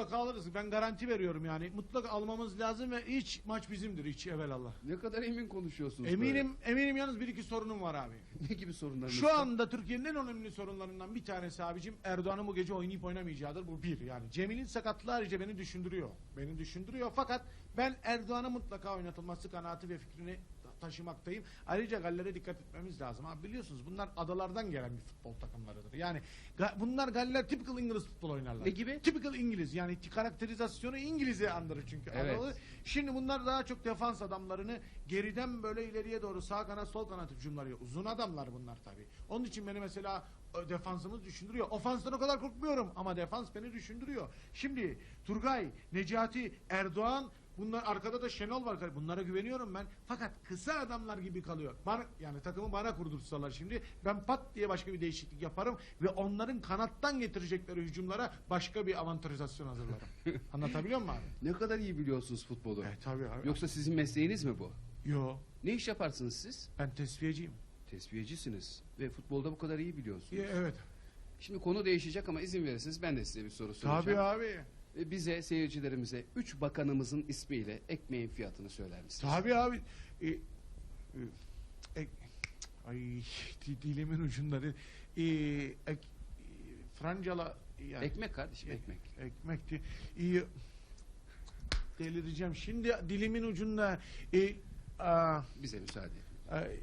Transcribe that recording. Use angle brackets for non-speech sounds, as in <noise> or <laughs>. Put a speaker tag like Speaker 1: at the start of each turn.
Speaker 1: mutlaka alırız. Ben garanti veriyorum yani. Mutlaka almamız lazım ve hiç maç bizimdir hiç evvelallah.
Speaker 2: Ne kadar emin konuşuyorsunuz
Speaker 1: Eminim eminim yalnız bir iki sorunum var abi.
Speaker 2: böyle. <laughs> Ne gibi sorunlarınız
Speaker 1: Şu anda Türkiye'nin en önemli sorunlarından bir tanesi abicim Erdoğan'ın bu gece oynayıp oynamayacağıdır. Bu bir yani. Cemil'in sakatlığı ayrıca beni düşündürüyor. Beni düşündürüyor fakat ben Erdoğan'ın mutlaka oynatılması kanaati ve fikrini ta- taşımaktayım. Ayrıca Galler'e dikkat etmemiz lazım. Abi biliyorsunuz bunlar adalardan gelen bir futbol takımlarıdır. Yani ga- bunlar Galler typical İngiliz futbol oynarlar.
Speaker 2: Ne gibi?
Speaker 1: Typical İngiliz yani karakterizasyonu İngiliz'i andırır çünkü.
Speaker 2: Evet.
Speaker 1: Adalı. Şimdi bunlar daha çok defans adamlarını geriden böyle ileriye doğru sağ kanat sol kanat hücumları uzun adamlar bunlar tabii. Onun için beni mesela e, defansımız düşündürüyor. Ofanstan o kadar korkmuyorum ama defans beni düşündürüyor. Şimdi Turgay, Necati, Erdoğan Bunlar arkada da Şenol var. Bunlara güveniyorum ben. Fakat kısa adamlar gibi kalıyor. Bana, yani takımı bana kurdursalar şimdi ben pat diye başka bir değişiklik yaparım ve onların kanattan getirecekleri hücumlara başka bir avantajasyon hazırlarım. <laughs> Anlatabiliyor muyum abi?
Speaker 2: Ne kadar iyi biliyorsunuz futbolu.
Speaker 1: E tabii abi.
Speaker 2: Yoksa sizin mesleğiniz mi bu?
Speaker 1: Yo
Speaker 2: Ne iş yaparsınız siz?
Speaker 1: ben tesviyeciyim.
Speaker 2: Tesviyecisiniz ve futbolda bu kadar iyi biliyorsunuz.
Speaker 1: Ya, evet.
Speaker 2: Şimdi konu değişecek ama izin verirseniz ben de size bir soru soracağım.
Speaker 1: Tabii abi.
Speaker 2: E, Bize seyircilerimize üç bakanımızın ismiyle ekmeğin fiyatını söyler misiniz?
Speaker 1: Tabii abi. E, e, e, ay di- dilimin ucunda. değil. E, ek, e, Francala yani,
Speaker 2: Ekmek kardeşim
Speaker 1: e-
Speaker 2: ekmek.
Speaker 1: ekmekti. E, delireceğim. Şimdi dilimin ucunda e, a,
Speaker 2: Bize müsaade edin.